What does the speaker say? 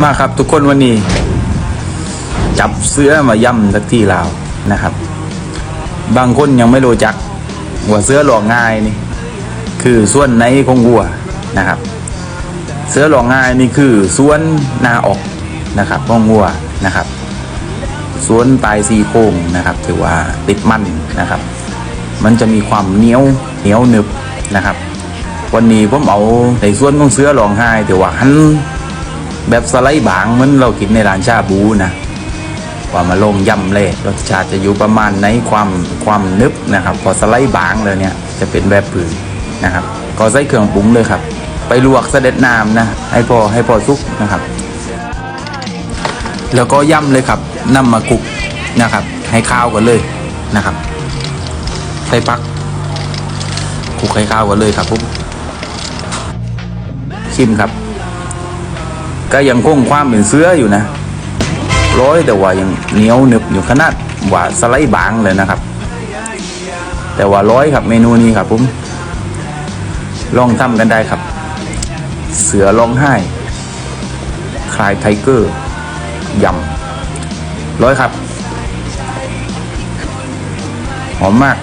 มาครับทุกคนวันนี้ จับเสื้อมาย่ำสักที่ลาวนะครับ บางคนยังไม่รู้จักว่าเสื้อหลอกง่ายนี่ คือส่วนในของวัวนะครับ เสื้อหลอกง่ายนี่คือส่วนหน้าออกนะครับของวัวนะครับส่วนปลายซีโครงนะครับ ถือว่าติดมันนะครับ มันจะมีความเหนียวเหนียวหนึบนะครับ วันนี้ผมเอาในส่วนของเสื้อหลองไห้แต่ว่าหัน แบบสไลด์บางเหมือนเรากินในร้านชาบูนะว่ามาลงย่ำเลยรสชาติจะอยู่ประมาณไหนความความนึบนะครับ พอสไลด์บางเลยเนี่ยจะเป็นแบบผืนนะครับก็ใส่เครื่องปรุงเลยครับ ไปลวกเสด็จน้ำนะ ให้พอให้พอสุกนะครับ แล้วก็ย่ำเลยครับนำมาคลุกนะครับ ให้ข้าวกันเลยนะครับ ใส่ปักคลุกให้ข้าวกันเลยครับผมชิมครับ ก็ยังคงความเป็นเสื้ออยู่นะร้อยแต่ว่ายังเหนียวหนึบอยู่ขนาดว่าสไลด์บางเลยนะครับ แต่ว่าร้อยครับเมนูนี้ครับผมลองทำกันได้ครับ เสือร้องไห้ คลายไทเกอร์ยำร้อยครับ หอมมาก